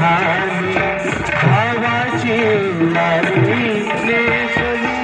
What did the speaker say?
बहीण भावाची लाडी नेसली